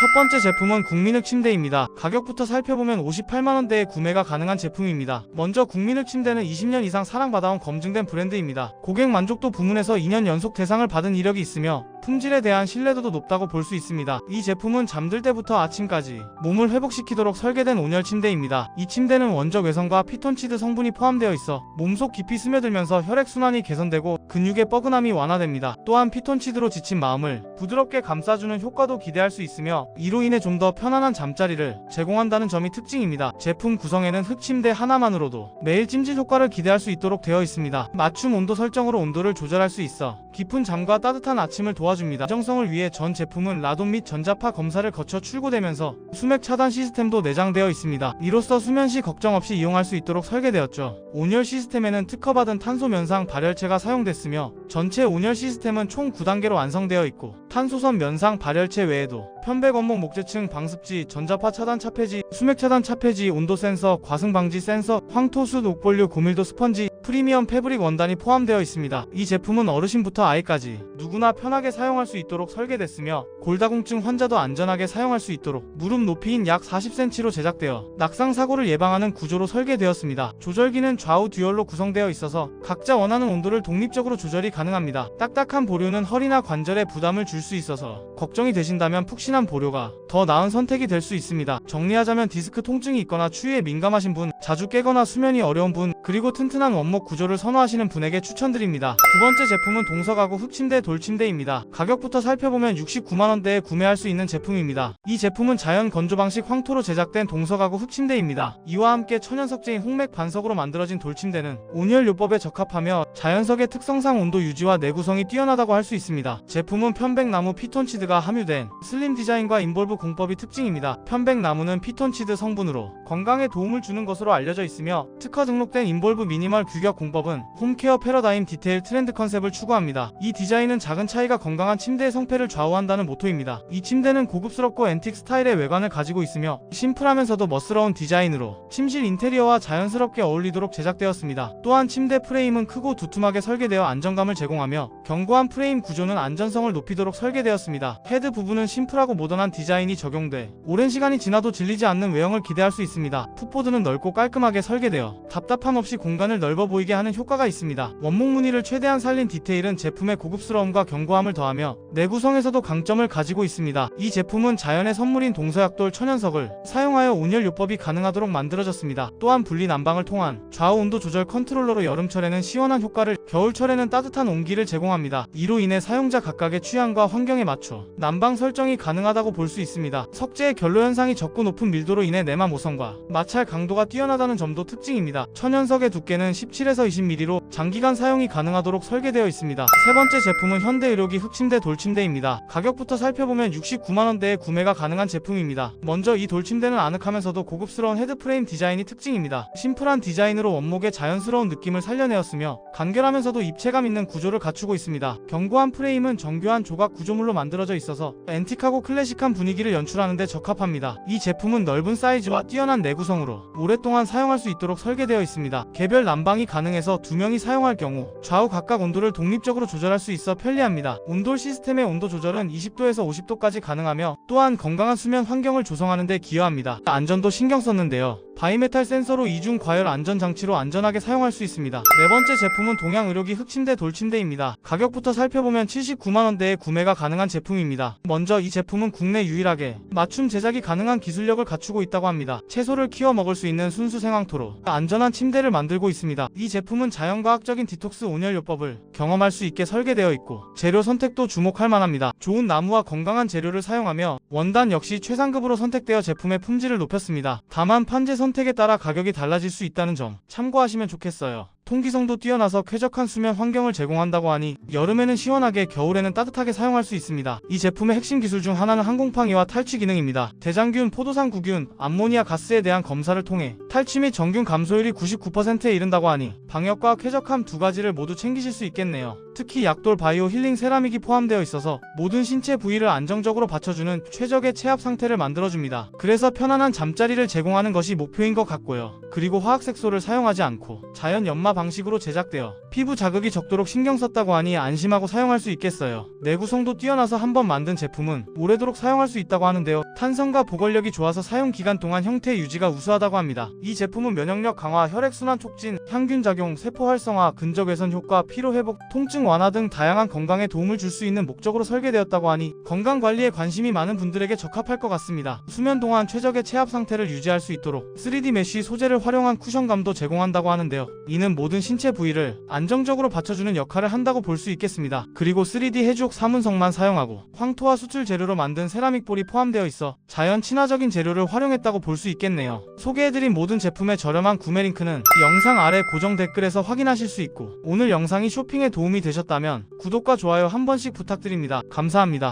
첫 번째 제품은 국민흑 침대입니다. 가격부터 살펴보면 58만원대에 구매가 가능한 제품입니다. 먼저 국민흑 침대는 20년 이상 사랑받아온 검증된 브랜드입니다. 고객 만족도 부문에서 2년 연속 대상을 받은 이력이 있으며 품질에 대한 신뢰도도 높다고 볼 수 있습니다. 이 제품은 잠들 때부터 아침까지 몸을 회복시키도록 설계된 온열 침대입니다. 이 침대는 원적 외성과 피톤치드 성분이 포함되어 있어 몸속 깊이 스며들면서 혈액순환이 개선되고 근육의 뻐근함이 완화됩니다. 또한 피톤치드로 지친 마음을 부드럽게 감싸주는 효과도 기대할 수 있으며 이로 인해 좀 더 편안한 잠자리를 제공한다는 점이 특징입니다. 제품 구성에는 흑침대 하나만으로도 매일 찜질 효과를 기대할 수 있도록 되어 있습니다. 맞춤 온도 설정으로 온도를 조절할 수 있어 깊은 잠과 따뜻한 아침을 도와줍니다. 안정성을 위해 전 제품은 라돈 및 전자파 검사를 거쳐 출고되면서 수맥 차단 시스템도 내장되어 있습니다. 이로써 수면 시 걱정 없이 이용할 수 있도록 설계되었죠. 온열 시스템에는 특허받은 탄소 면상 발열체가 사용됐으며 전체 온열 시스템은 총 9단계로 완성되어 있고 탄소선 면상 발열체 외에도 편백 원목 목재층 방습지, 전자파 차단 차폐지, 수맥 차단 차폐지, 온도 센서, 과승 방지 센서, 황토수 옥볼류 고밀도 스펀지, 프리미엄 패브릭 원단이 포함되어 있습니다. 이 제품은 어르신부터 아이까지 누구나 편하게 사용할 수 있도록 설계됐으며 골다공증 환자도 안전하게 사용할 수 있도록 무릎 높이인 약 40cm로 제작되어 낙상 사고를 예방하는 구조로 설계되었습니다. 조절기는 좌우 듀얼로 구성되어 있어서 각자 원하는 온도를 독립적으로 조절이 가능합니다. 딱딱한 보류는 허리나 관절에 부담을 줄 수 있어서 걱정이 되신다면 푹신한 보류가 더 나은 선택이 될 수 있습니다. 정리하자면 디스크 통증이 있거나 추위에 민감하신 분, 자주 깨거나 수면이 어려운 분, 그리고 튼튼한 원목 구조를 선호하시는 분에게 추천드립니다. 두 번째 제품은 동서가구 흑침대 돌침대입니다. 가격부터 살펴보면 69만원대에 구매할 수 있는 제품입니다. 이 제품은 자연 건조 방식 황토로 제작된 동서가구 흑침대입니다. 이와 함께 천연석재인 홍맥 반석으로 만들어진 돌침대는 온열 요법에 적합하며 자연석의 특성상 온도 유지와 내구성이 뛰어나다고 할 수 있습니다. 제품은 편백나무 피톤치드가 함유된 슬림 디자인과 인볼브 공법이 특징입니다. 편백나무는 피톤치드 성분으로 건강에 도움을 주는 것으로 알려져 있으며 특허 등록된 인볼브 미니멀 규격 공법은 홈케어 패러다임 디테일 트렌드 컨셉을 추구합니다. 이 디자인은 작은 차이가 건강한 침대의 성패를 좌우한다는 모토입니다. 이 침대는 고급스럽고 앤틱 스타일의 외관을 가지고 있으며 심플하면서도 멋스러운 디자인으로 침실 인테리어와 자연스럽게 어울리도록 제작되었습니다. 또한 침대 프레임은 크고 두툼하게 설계되어 안정감을 제공하며 견고한 프레임 구조는 안전성을 높이도록 설계되었습니다. 헤드 부분은 심플하고 모던한 디자인이 적용돼 오랜 시간이 지나도 질리지 않는 외형을 기대할 수 있습니다. 풋보드는 넓고 깔끔하게 설계되어 답답함 없이 공간을 넓어 보이게 하는 효과가 있습니다. 원목 무늬를 최대한 살린 디테일은 제품의 고급스러움과 견고함을 더하며 내구성에서도 강점을 가지고 있습니다. 이 제품은 자연의 선물인 동서약돌 천연석을 사용하여 온열 요법이 가능하도록 만들어졌습니다. 또한 분리 난방을 통한 좌우 온도 조절 컨트롤러로 여름철에는 시원한 효과를 겨울철에는 따뜻한 온기를 제공합니다. 이로 인해 사용자 각각의 취향과 환경에 맞춰 난방 설정이 가능하다고 볼 수 있습니다. 석재의 결로 현상이 적고 높은 밀도로 인해 내마 모성과 마찰 강도가 뛰어나다는 점도 특징입니다. 천연석의 두께는 17 에서 20mm로 장기간 사용이 가능하도록 설계되어 있습니다. 세 번째 제품은 현대의료기 흑침대 돌침대입니다. 가격부터 살펴보면 69만원대에 구매가 가능한 제품입니다. 먼저 이 돌침대는 아늑하면서도 고급스러운 헤드프레임 디자인이 특징입니다. 심플한 디자인으로 원목의 자연스러운 느낌을 살려내었으며 간결하면서도 입체감 있는 구조를 갖추고 있습니다. 견고한 프레임은 정교한 조각 구조물로 만들어져 있어서 앤틱하고 클래식한 분위기를 연출하는데 적합합니다. 이 제품은 넓은 사이즈와 뛰어난 내구성으로 오랫동안 사용할 수 있도록 설계되어 있습니다. 개별 난방이 가능해서 두 명이 사용할 경우 좌우 각각 온도를 독립적으로 조절할 수 있어 편리합니다. 온돌 시스템의 온도 조절은 20도에서 50도까지 가능하며 또한 건강한 수면 환경을 조성하는 데 기여합니다. 안전도 신경 썼는데요. 바이메탈 센서로 이중 과열 안전 장치로 안전하게 사용할 수 있습니다. 네 번째 제품은 동양 의료기 흑침대 돌침대입니다. 가격부터 살펴보면 79만원대에 구매가 가능한 제품입니다. 먼저 이 제품은 국내 유일하게 맞춤 제작이 가능한 기술력을 갖추고 있다고 합니다. 채소를 키워 먹을 수 있는 순수 생황토로 안전한 침대를 만들고 있습니다. 이 제품은 자연과학적인 디톡스 온열 요법을 경험할 수 있게 설계되어 있고 재료 선택도 주목할 만합니다. 좋은 나무와 건강한 재료를 사용하며 원단 역시 최상급으로 선택되어 제품의 품질을 높였습니다. 다만 판재 선 택에 따라 가격이 달라질 수 있다는 점 참고하시면 좋겠어요. 통기성도 뛰어나서 쾌적한 수면 환경을 제공한다고 하니 여름에는 시원하게 겨울에는 따뜻하게 사용할 수 있습니다. 이 제품의 핵심 기술 중 하나는 항공팡이와 탈취 기능입니다. 대장균, 포도산 구균, 암모니아 가스에 대한 검사를 통해 탈취 및 정균 감소율이 99%에 이른다고 하니 방역과 쾌적함 두 가지를 모두 챙기실 수 있겠네요. 특히 약돌 바이오 힐링 세라믹이 포함되어 있어서 모든 신체 부위를 안정적으로 받쳐주는 최적의 체압 상태를 만들어줍니다. 그래서 편안한 잠자리를 제공하는 것이 목표인 것 같고요. 그리고 화학 색소를 사용하지 않고 자연 연마 방식으로 제작되어 피부 자극이 적도록 신경 썼다고 하니 안심하고 사용할 수 있겠어요. 내구성도 뛰어나서 한번 만든 제품은 오래도록 사용할 수 있다고 하는데요. 탄성과 보건력이 좋아서 사용 기간 동안 형태 유지가 우수하다고 합니다. 이 제품은 면역력 강화, 혈액순환 촉진, 향균 작용, 세포 활성화, 근적 개선 효과, 피로 회복, 통증 완화 등 다양한 건강에 도움을 줄 수 있는 목적으로 설계되었다고 하니 건강 관리에 관심이 많은 분들에게 적합할 것 같습니다. 수면 동안 최적의 체압 상태를 유지할 수 있도록 3D 메쉬 소재를 활용한 쿠션감도 제공한다고 하는데요. 이는 모든 신체 부위를 안정적으로 받쳐주는 역할을 한다고 볼 수 있겠습니다. 그리고 3D 해죽 사문성만 사용하고 황토와 수출 재료로 만든 세라믹 볼이 포함되어 있어 자연 친화적인 재료를 활용했다고 볼 수 있겠네요. 소개해드린 모든 제품의 저렴한 구매 링크는 영상 아래 고정 댓글에서 확인하실 수 있고 오늘 영상이 쇼핑에 도움이 되셨다면 구독과 좋아요 한 번씩 부탁드립니다. 감사합니다.